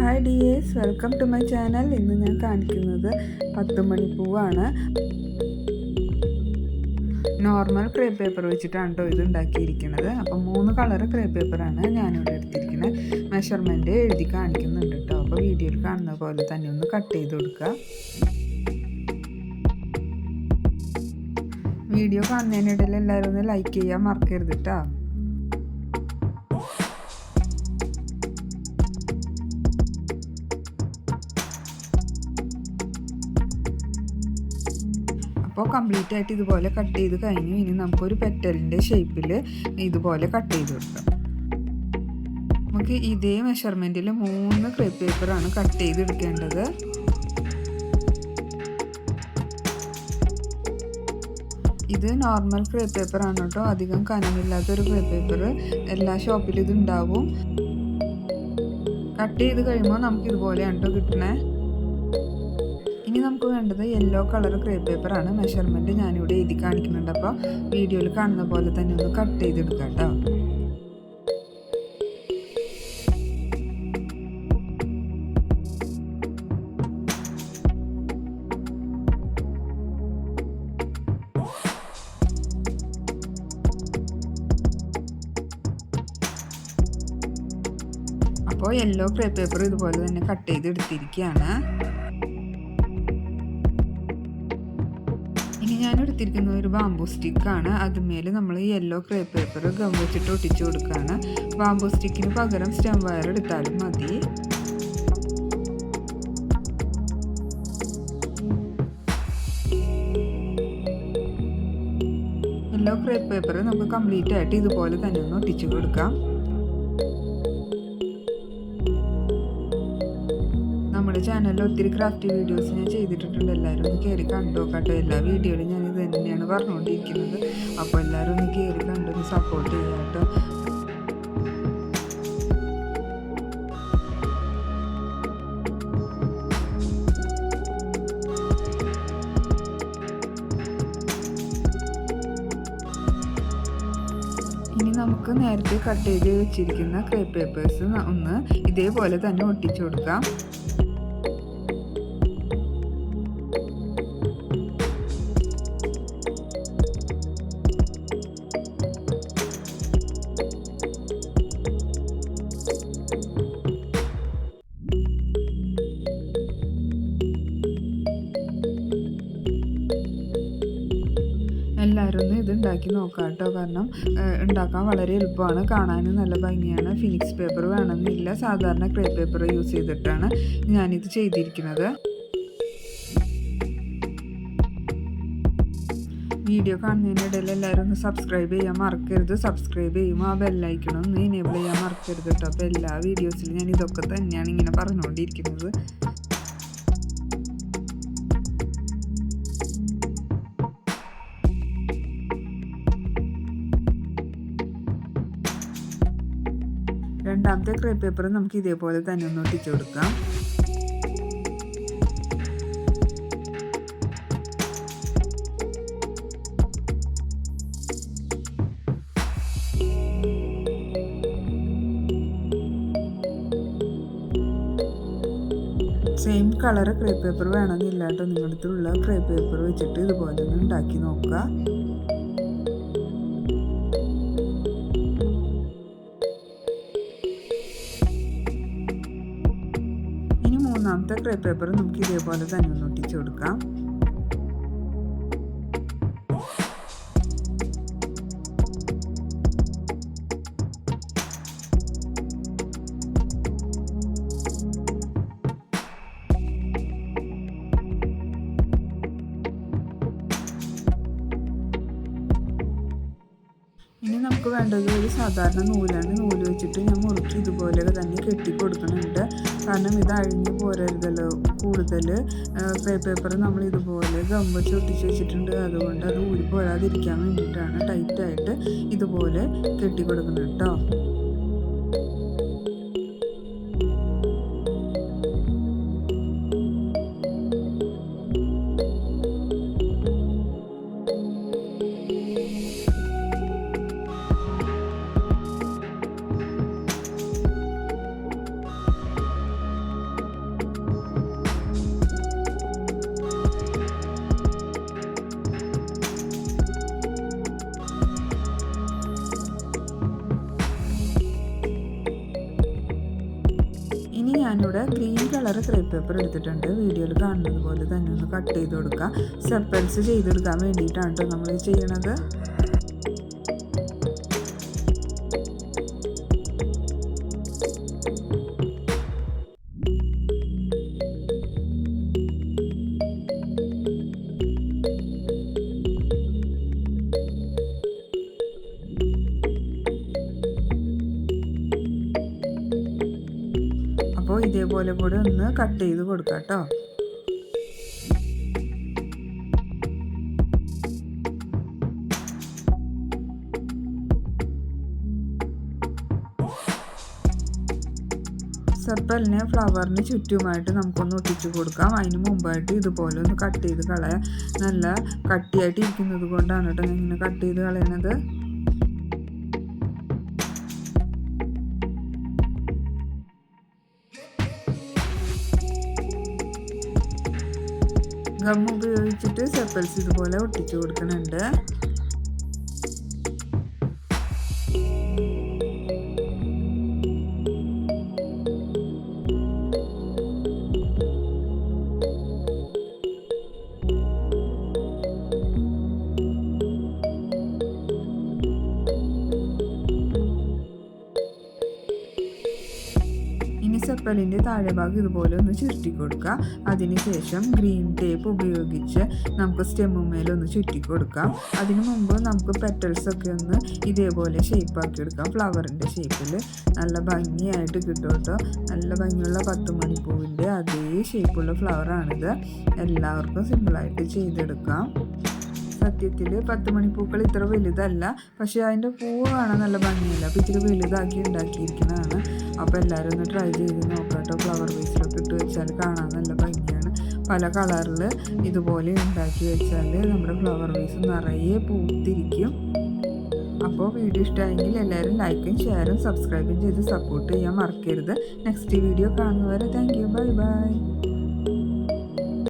Hi dears welcome to my channel ഇന്ന് ഞാൻ കാണിക്കുന്നത് പത്ത് മണിപ്പൂവാണ് നോർമൽ ക്രേ പേപ്പർ വെച്ചിട്ടാണ് കേട്ടോ ഇത് ഉണ്ടാക്കിയിരിക്കുന്നത്. അപ്പം മൂന്ന് കളർ ക്രേ പേപ്പറാണ് ഞാനിവിടെ എടുത്തിരിക്കുന്നത്. മെഷർമെന്റ് എഴുതി കാണിക്കുന്നുണ്ട് കേട്ടോ അപ്പോൾ വീഡിയോയിൽ കാണുന്ന പോലെ തന്നെ ഒന്ന് കട്ട് ചെയ്ത് കൊടുക്കുക വീഡിയോ കാണുന്നതിനിടയിൽ എല്ലാവരും ഒന്ന് ലൈക്ക് ചെയ്യാൻ മറക്കരുത് കേട്ടോ അപ്പോൾ കംപ്ലീറ്റ് ആയിട്ട് ഇതുപോലെ കട്ട് ചെയ്ത് കഴിഞ്ഞു. ഇനി നമുക്കൊരു പെറ്റലിന്റെ ഷേപ്പിൽ ഇതുപോലെ കട്ട് ചെയ്ത് കൊടുക്കാം. നമുക്ക് ഇതേ മെഷർമെന്റിൽ മൂന്ന് ക്രേപ്പ് പേപ്പറാണ് കട്ട് ചെയ്ത് എടുക്കേണ്ടത്. ഇത് നോർമൽ ക്രേപ്പ് പേപ്പറാണ് കേട്ടോ. അധികം കനമില്ലാത്തൊരു ക്രേപ്പ് പേപ്പർ എല്ലാ ഷോപ്പിലും ഇത് ഉണ്ടാവും. കട്ട് ചെയ്ത് കഴിയുമ്പോൾ നമുക്ക് ഇതുപോലെയാണ് കേട്ടോ കിട്ടണേ. ഇനി നമുക്ക് വേണ്ടത് യെല്ലോ കളർ ക്രേപ്പ് പേപ്പറാണ് മെഷർമെന്റ് ഞാനിവിടെ എഴുതി കാണിക്കുന്നുണ്ട്. അപ്പോൾ വീഡിയോയിൽ കാണുന്ന പോലെ തന്നെ ഒന്ന് കട്ട് ചെയ്തെടുക്കാം കേട്ടോ. അപ്പോൾ യെല്ലോ ക്രേപ്പ് പേപ്പർ ഇതുപോലെ തന്നെ കട്ട് ചെയ്ത് എടുത്തിരിക്കുകയാണ് എടുത്തിരിക്കുന്ന ഒരു ബാംബു സ്റ്റിക്കാണ് അതുമേൽ നമ്മൾ യെല്ലോ ക്രേ പേപ്പർ ഗം വെച്ചിട്ട് ഒട്ടിച്ചു കൊടുക്കുകയാണ്. ബാംബു സ്റ്റിക്കിന് പകരം സ്റ്റെം വയർ എടുത്താലും മതി. യെല്ലോ ക്രേ പേപ്പർ നമുക്ക് കംപ്ലീറ്റ് ആയിട്ട് ഇതുപോലെ തന്നെ ഒന്ന് ഒട്ടിച്ചു കൊടുക്കാം. നമ്മുടെ ചാനലിൽ ഒത്തിരി ക്രാഫ്റ്റ് വീഡിയോസ് ഞാൻ ചെയ്തിട്ടുണ്ട് എല്ലാവരും ഒന്ന് കയറി കണ്ടു കേട്ടോ എല്ലാ വീഡിയോയിലും ഞാൻ പറഞ്ഞുകൊണ്ടിരിക്കുന്നത്. അപ്പോൾ എല്ലാവരും ഒന്ന് കയറി കണ്ടൊന്ന് സപ്പോർട്ട് ചെയ്യാം കേട്ടോ. ഇനി നമുക്ക് നേരത്തെ കട്ട് ചെയ്ത് വെച്ചിരിക്കുന്ന ക്രേപ്പ് പേപ്പേഴ്സ് ഒന്ന് ഇതേപോലെ തന്നെ ഒട്ടിച്ചു കൊടുക്കാം. എല്ലാവരും ഒന്ന് ഇത് ഉണ്ടാക്കി നോക്കാം കേട്ടോ. കാരണം ഉണ്ടാക്കാൻ വളരെ എളുപ്പമാണ്. കാണാനും നല്ല ഭംഗിയാണ്. ഫിനിക്സ് പേപ്പർ വേണമെന്നില്ല. സാധാരണ ക്രേ പേപ്പർ യൂസ് ചെയ്തിട്ടാണ് ഞാനിത് ചെയ്തിരിക്കുന്നത്. വീഡിയോ കാണുന്നതിനിടയിൽ എല്ലാവരും ഒന്ന് സബ്സ്ക്രൈബ് ചെയ്യാൻ മറക്കരുത്. സബ്സ്ക്രൈബ് ചെയ്യുമ്പോൾ ആ ബെല്ലൈക്കണം ഒന്ന് എനേബിൾ ചെയ്യാൻ മറക്കരുത് കേട്ടോ. അപ്പോൾ എല്ലാ വീഡിയോസിലും ഞാൻ ഇതൊക്കെ തന്നെയാണ് ഇങ്ങനെ പറഞ്ഞുകൊണ്ടിരിക്കുന്നത്. രണ്ടാമത്തെ ക്രേ പേപ്പർ നമുക്ക് ഇതേപോലെ തന്നെ ഒന്ന് ഒട്ടിച്ചു കൊടുക്കാം. സെയിം കളർ ക്രേ പേപ്പർ വേണമെന്നില്ല കേട്ടോ നിങ്ങളുടെ അടുത്തുള്ള ക്രേ പേപ്പർ വെച്ചിട്ട് ഇതുപോലെ ഒന്ന് ഉണ്ടാക്കി നോക്കുക. മൂന്നാമത്തെ ക്രേ പേപ്പർ നമുക്ക് ഇതേപോലെ തന്നെ ഒന്ന് ഒട്ടിച്ചു കൊടുക്കാം. ഇനി നമുക്ക് വേണ്ടത് ഒരു സാധാരണ നൂലാണ്. നൂൽ വെച്ചിട്ട് ഞാൻ മുറുക്കി ഇതുപോലെ തന്നെ കെട്ടി കൊടുക്കുന്നുണ്ട് കാരണം ഇത് അഴിഞ്ഞു പോരരുതല്ലോ. കൂടുതൽ പേപ്പർ നമ്മൾ ഇതുപോലെ ഗം വെച്ച് ഒട്ടിച്ച് വെച്ചിട്ടുണ്ട്. അതുകൊണ്ട് അത് ഊരി പോരാതിരിക്കാൻ വേണ്ടിയിട്ടാണ് ടൈറ്റായിട്ട് ഇതുപോലെ കെട്ടി കൊടുക്കുന്നത് കേട്ടോ ഞാനിവിടെ ഗ്രീൻ കളർ ക്രേപ്പ് പേപ്പർ എടുത്തിട്ടുണ്ട്. വീഡിയോയിൽ കാണുന്നത് പോലെ തന്നെ ഒന്ന് കട്ട് ചെയ്ത് കൊടുക്കുക സെപ്പൽസ് ചെയ്തെടുക്കാൻ വേണ്ടിയിട്ടാണ് നമ്മൾ ചെയ്യണത്. അപ്പോൾ ഇതേപോലെ കൂടെ ഒന്ന് കട്ട് ചെയ്ത് കൊടുക്കാം കേട്ടോ സർപ്പലിനെ ഫ്ലവറിന് ചുറ്റുമായിട്ട് നമുക്കൊന്ന് ഒട്ടിച്ച് കൊടുക്കാം. അതിന് മുമ്പായിട്ട് ഇതുപോലെ ഒന്ന് കട്ട് ചെയ്ത് കളയാം. നല്ല കട്ടിയായിട്ട് ഇരിക്കുന്നത് കൊണ്ടാണ് കേട്ടോ ഇങ്ങനെ കട്ട് ചെയ്ത് കളയണത്. ഗം ഉപയോഗിച്ചിട്ട് സെപ്പൽസ് ഇതുപോലെ ഒട്ടിച്ചു കൊടുക്കുന്നുണ്ട്. ഇനി താഴെഭാഗം താഴെ ഭാഗം ഇതുപോലെ ഒന്ന് ചുരുട്ടി കൊടുക്കുക അതിനുശേഷം ഗ്രീൻ ടേപ്പ് ഉപയോഗിച്ച് നമുക്ക് സ്റ്റെമ്മേലൊന്ന് ഒന്ന് ചുറ്റി കൊടുക്കാം അതിനു മുമ്പ് നമുക്ക് പെറ്റൽസ് ഒക്കെ ഒന്ന് ഇതേപോലെ ഷേപ്പാക്കി എടുക്കാം. ഫ്ലവറിന്റെ ഷേപ്പിൽ നല്ല ഭംഗിയായിട്ട് കിട്ടും കേട്ടോ. നല്ല ഭംഗിയുള്ള പത്ത് മണിപ്പൂവിന്റെ അതേ ഷേപ്പുള്ള ഫ്ലവറാണിത് എല്ലാവർക്കും സിമ്പിളായിട്ട് ചെയ്തെടുക്കാം. സത്യത്തിൽ പത്ത് മണിപ്പൂക്കൾ ഇത്ര വലുതല്ല. പക്ഷേ അതിന്റെ പൂവ് കാണാൻ നല്ല ഭംഗിയില്ല അപ്പോൾ ഇത്തിരി വലുതാക്കി ഉണ്ടാക്കിയിരിക്കുന്നതാണ് അപ്പോൾ എല്ലാവരും ഒന്ന് ട്രൈ ചെയ്ത് നോക്കാട്ടോ. ഫ്ലവർ വേസിലൊക്കെ ഇട്ട് വെച്ചാൽ കാണാൻ നല്ല ഭംഗിയാണ്. പല കളറിൽ ഇതുപോലെ ഉണ്ടാക്കി വെച്ചാൽ നമ്മുടെ ഫ്ലവർ വേസ് നിറയെ പൂത്തിരിക്കും. അപ്പോൾ വീഡിയോ ഇഷ്ടമായെങ്കിൽ എല്ലാവരും ലൈക്കും ഷെയറും സബ്സ്ക്രൈബും ചെയ്ത് സപ്പോർട്ട് ചെയ്യാൻ മറക്കരുത്. നെക്സ്റ്റ് വീഡിയോ കാണുന്നവരെ താങ്ക് യു ബൈ ബൈ